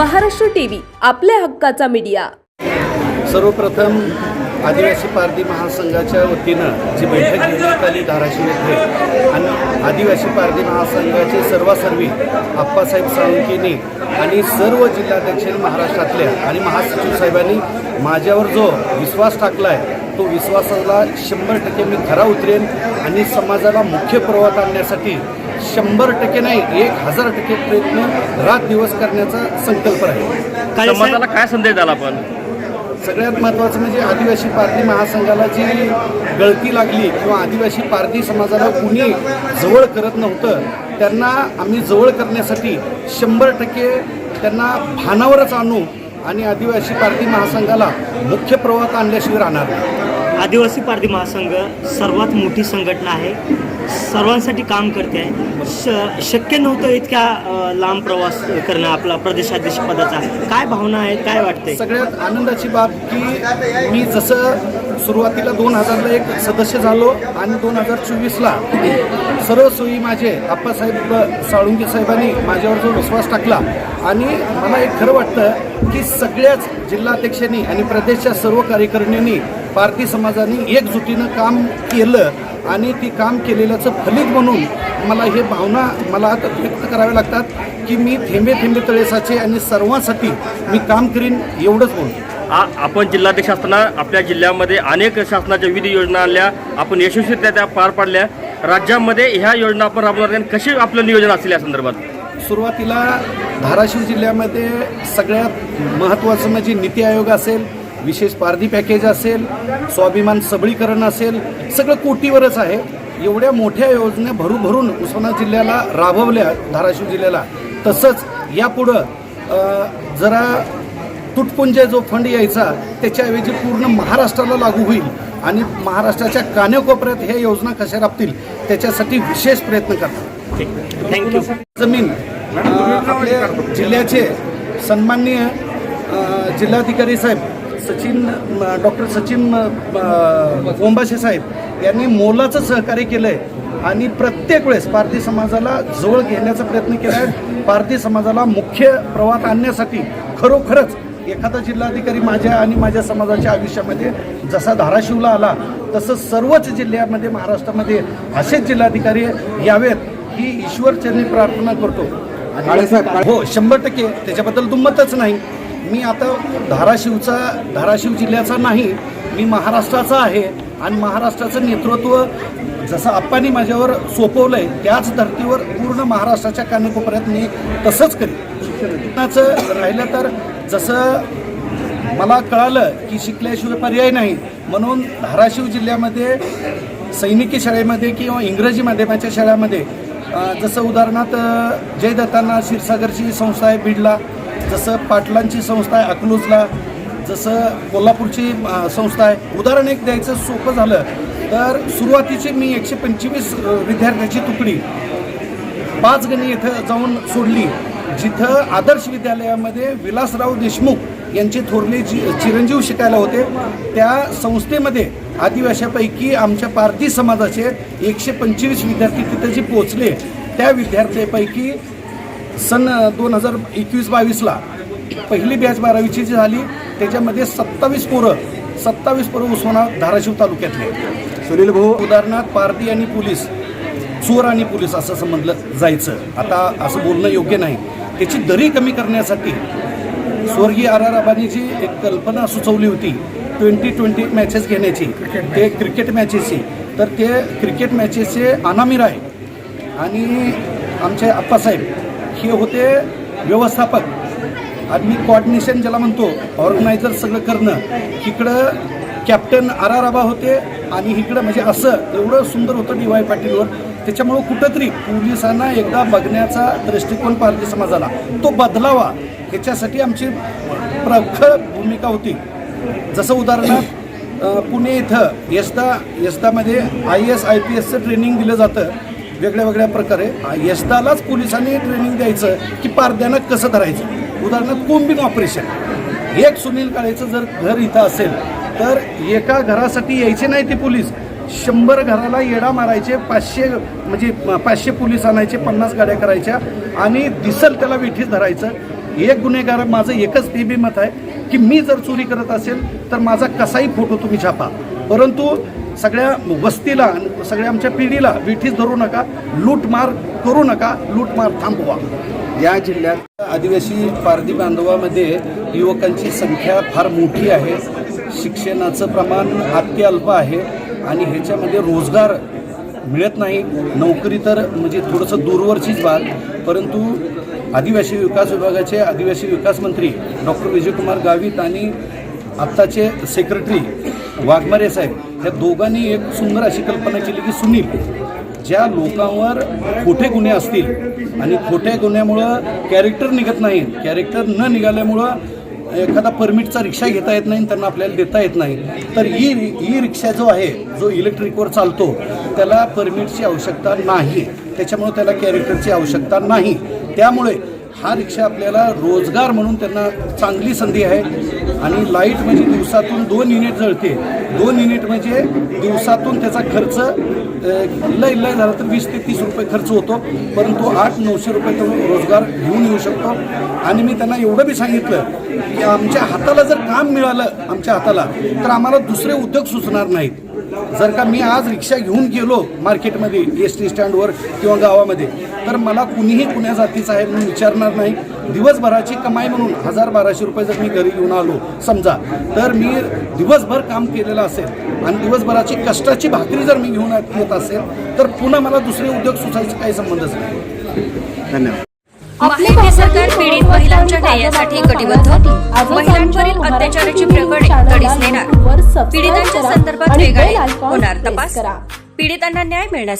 Maharashtra TV आपल्या हक्काचा media. सर्वप्रथम आदिवासी पारधी महासंघाच्या वतीनं जी बैठक घेण्यात आली धाराशिव येथे आणि आदिवासी पारधी महासंघाचे सर्वासर्वी आप्पासाहेब साळुंकेनी आणि सर्व जिल्हाध्यक्ष महाराष्ट्रातल्या आणि महासचिव साहेबांनी माझ्यावर जो विश्वास टाकला आहे तो विश्वासाला शंभर टक्के मी खरा उतरेन आणि समाजाला मुख्य प्रवाहात आणण्यासाठी शंभर टक्के नाही एक हजार टक्के प्रयत्न रात दिवस करण्याचा संकल्प आहे समाजाला काय संदेश द्याल आपण? सगळ्यात महत्त्वाचं म्हणजे आदिवासी पारधी महासंघाला जी गळती लागली किंवा आदिवासी पारधी समाजाला कुणी जवळ करत नव्हतं त्यांना आम्ही जवळ करण्यासाठी शंभर टक्के त्यांना भानावरच आणू आणि आदिवासी पारधी महासंघाला मुख्य प्रवाहात आणल्याशिवाय राहणार. आदिवासी पारधी महासंघ सर्वात मोठी संघटना आहे. सर्वांसाठी काम करते. आहे श शक्य नव्हतं इतक्या लांब प्रवास करणं आपला प्रदेशाध्यक्ष पदाचा. काय भावना आहेत काय वाटते सगळ्यात आनंदाची बाब की मी जसं सुरुवातीला दोन हजारला एक सदस्य झालो आणि दोन हजार चोवीसला सर्व सोयी माझे आप्पासाहेब साळुंके साहेबांनी माझ्यावर जो विश्वास टाकला. आणि मला एक खरं वाटतं की सगळ्याच जिल्हाध्यक्षांनी आणि प्रदेशच्या सर्व कार्यकारिणींनी पारधी समाजाने एकजुटीनं काम केलं आणि ती काम केलेल्याचं फलित म्हणून मला हे भावना मला आता व्यक्त कराव्या लागतात की मी थेंबे थेंबे तळेसाचे आणि सर्वांसाठी मी काम करीन एवढंच बोलतो. आ- आपण जिल्हाध्यक्ष असताना आपल्या जिल्ह्यामध्ये अनेक शासनाच्या विविध योजना आणल्या. आपण यशस्वीरित्या त्या पार पाडल्या. राज्यामध्ये ह्या योजना आपण राबवणार कशी आपलं नियोजन असेल या संदर्भात? सुरुवातीला धाराशिव जिल्ह्यामध्ये सगळ्यात महत्त्वाचं म्हणजे नीती आयोग असेल विशेष पारधी पॅकेज असेल स्वाभिमान सबळीकरण असेल सगळं कोटीवरच आहे. एवढ्या मोठ्या योजना भरूभरून उस्मानाबाद जिल्ह्याला राबवल्या धाराशिव जिल्ह्याला. तसंच यापुढं जरा तुटपुंज जो फंड यायचा त्याच्याऐवजी पूर्ण महाराष्ट्राला लागू होईल. आणि महाराष्ट्राच्या कान्याकोपऱ्यात ह्या योजना कशा राबतील त्याच्यासाठी विशेष प्रयत्न करतात. थँक्यू. जमीन आपल्या जिल्ह्याचे सन्माननीय जिल्हाधिकारी साहेब सचिन डॉक्टर सचिन अ, ओंबाशे साहेब यांनी मोलाचं सहकार्य केलं आहे आणि प्रत्येक वेळेस पारधी समाजाला जवळ घेण्याचा प्रयत्न केला आहे पारधी समाजाला मुख्य प्रवाहात आणण्यासाठी खरोखरच एखादा जिल्हाधिकारी माझ्या आणि माझ्या समाजाच्या आयुष्यामध्ये जसा धाराशिवला आला तसं सर्वच जिल्ह्यामध्ये महाराष्ट्रामध्ये असेच जिल्हाधिकारी यावेत ही ईश्वरचरणी प्रार्थना करतो. हो शंभर टक्के त्याच्याबद्दल दुम्मतच नाही. मी आता धाराशिवचा धाराशिव जिल्ह्याचा नाही मी महाराष्ट्राचा आहे. आणि महाराष्ट्राचं नेतृत्व जसं आप्पांनी माझ्यावर सोपवलंय त्याच धर्तीवर पूर्ण महाराष्ट्राच्या कानाकोपऱ्यात मी तसंच करेन. शिक्षणाचं राहिलं तर जसं मला कळालं की शिकल्याशिवाय पर्याय नाही म्हणून धाराशिव जिल्ह्यामध्ये सैनिकी शाळेमध्ये किंवा इंग्रजी माध्यमाच्या शाळेमध्ये जसं उदाहरणार्थ जय जयदत्तांना क्षीरसागरची संस्था आहे बीडला जसं पाटलांची संस्था आहे अकलूजला जसं कोल्हापूरची संस्था आहे. उदाहरण एक द्यायचं सोपं झालं तर सुरुवातीची मी एकशे पंचवीस विद्यार्थ्याची तुकडी पाच गणी इथं जाऊन सोडली. जिथं आदर्श विद्यालयामध्ये विलासराव देशमुख यांचे थोरले जि चिरंजीव शिकायला होते त्या संस्थेमध्ये आदिवाशापैकी आमच्या पारधी समाजाचे एकशे पंचवीस विद्यार्थी तिथं जे पोचले त्या विद्यार्थ्यापैकी सन दोन हजार एकवीस बावीसला पहिली बॅच बारावीची जी झाली त्याच्यामध्ये सत्तावीस पोरं सत्तावीस पोरं उस्मानाबाद धाराशिव तालुक्यातले. सुनील भाऊ. उदाहरणार्थ पारधी आणि पोलीस. चोर आणि पोलीस असं समजलं जायचं. आता असं बोलणं योग्य नाही. त्याची दरी कमी करण्यासाठी स्वर्गीय आर आर आबांनी जी एक कल्पना सुचवली होती. ट्वेंटी ट्वेंटी मॅचेस घेण्याची. ते क्रिकेट मॅचेसची तर ते क्रिकेट मॅचेसचे अनामिर आहे. आणि आमचे आप्पासाहेब हे होते व्यवस्थापक. आणि मी कोऑर्डिनेशन ज्याला म्हणतो ऑर्गनायझर सगळं करणं. इकडं कॅप्टन आर आर आबा होते आणि इकडं म्हणजे असं एवढं सुंदर होतं डी वाय पाटीलवर. त्याच्यामुळं कुठंतरी पोलिसांना एकदा बघण्याचा दृष्टिकोन पारधी समाजाला. तो बदलावा ह्याच्यासाठी आमची प्रखर भूमिका होती. जसं उदाहरणार्थ पुणे इथं येस्ता येस्तामध्ये आय एस आय पी एसचं ट्रेनिंग दिलं जातं. वेगळ्या वेगळ्या प्रकारे. आ, पोलिसांनी ट्रेनिंग द्यायचं की पारद्यानं कसं धरायचं? उदाहरणार्थ कोम्बिंग ऑपरेशन. एक सुनील काळेचं जर घर इथं असेल तर एका घरासाठी यायचे नाही ते पोलीस. शंभर घराला येडा मारायचे पाचशे म्हणजे पाचशे पोलीस आणायचे पन्नास गाड्या करायच्या आणि दिसल त्याला विठीस धरायचं. एक गुन्हेगार माझं एकच ते बी मत आहे की मी जर चोरी करत असेल तर माझा कसाही फोटो तुम्ही छापा. परंतु सगळ्या वस्तीला सगळ्या आमच्या पिढीला विठीस धरू नका लूटमार करू नका लूटमार थांबवा. या जिल्ह्यात आदिवासी पारधी बांधवामध्ये युवकांची संख्या फार मोठी आहे. शिक्षणाचं प्रमाण अत्यल्प आहे. आणि ह्याच्यामध्ये रोजगार मिळत नाही. नोकरी तर म्हणजे थोडंसं दूरवरचीच बाब. परंतु आदिवासी विकास विभागाचे आदिवासी विकास मंत्री डॉक्टर विजयकुमार गावित आणि आत्ताचे सेक्रेटरी वाघमारे साहेब ह्या दोघांनी एक सुंदर अशी कल्पना केली की सुनील ज्या लोकांवर खोटे गुन्हे असतील आणि खोट्या गुन्ह्यामुळं कॅरेक्टर निघत नाही कॅरेक्टर न निघाल्यामुळं एखादा परमिटचा रिक्षा घेता येत नाही त्यांना आपल्याला देता येत नाही तर ई ई रिक्षा जो आहे जो इलेक्ट्रिकवर चालतो त्याला परमिटची आवश्यकता नाही. त्याच्यामुळे त्याला कॅरेक्टरची आवश्यकता नाही. त्यामुळे हा रिक्षा आपल्याला रोजगार म्हणून त्यांना चांगली संधी आहे. आणि लाइट म्हणजे दिवसातून दोन युनिट जळते. दोन युनिट म्हणजे दिवसातून त्याचा खर्च लय लय झाला तर वीस ते तीस रुपये खर्च होतो परंतु आठ नऊशे रुपये तो रोजगार घेऊन येऊ शकतो. आणि मी त्यांना एवढं बी सांगितलं की आमच्या हाताला जर काम मिळालं आमच्या हाताला तर आम्हाला दुसरे उद्योग सुचणार नाहीत. जर का मी आज रिक्षा घेऊन गेलो मार्केटमध्ये एस टी स्टँडवर किंवा गावामध्ये तर मला कुणीही कुण्या जातीचा आहे म्हणून विचारणार नाही. दिवसभराची कमाई म्हणून हजार बाराशे रुपये जर मी घरी घेऊन आलो समजा तर मी दिवसभर काम केलेलं असेल आणि दिवसभराची कष्टाची भाकरी जर मी घेऊन येत असेल तर पुन्हा मला दुसरे उद्योग सुचायचा काही संबंधच नाही. महायुती सरकार पीडित महिलांच्या न्यायासाठी कटिबद्ध महिलांवरील अत्याचाराची प्रकरणे तडीस नेणार. पीडितांच्या संदर्भात वेगाने होणार तपास. पीडितांना न्याय मिळण्यासाठी